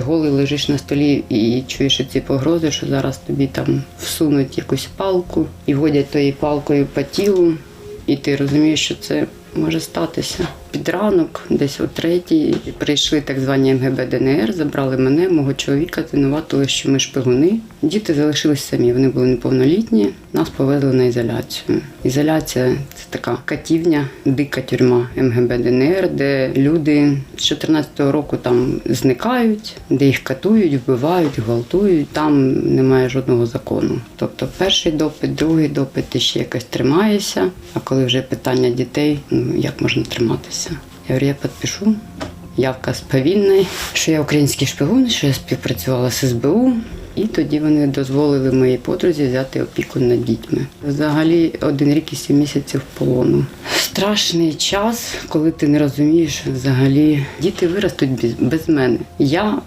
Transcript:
Голий лежиш на столі і чуєш ці погрози, що зараз тобі там всунуть якусь палку і водять тою палкою по тілу, і ти розумієш, що це може статися. Під ранок, десь о третій, прийшли так звані МГБ ДНР, забрали мене, мого чоловіка, звинуватили, що ми шпигуни. Діти залишились самі, вони були неповнолітні. Нас повезли на ізоляцію. Ізоляція це така катівня, дика тюрма МГБ ДНР, де люди з 14-го року там зникають, де їх катують, вбивають, гвалтують. Там немає жодного закону. Тобто, перший допит, другий допит ти ще якось тримаєшся. А коли вже питання дітей, ну як можна триматися? Я говорю, я підпишу. Явка з повільної, що я український шпигун, що я співпрацювала з СБУ. І тоді вони дозволили моїй подрузі взяти опіку над дітьми. Взагалі один рік і сім місяців полону. Страшний час, коли ти не розумієш взагалі. Діти виростуть без мене. Я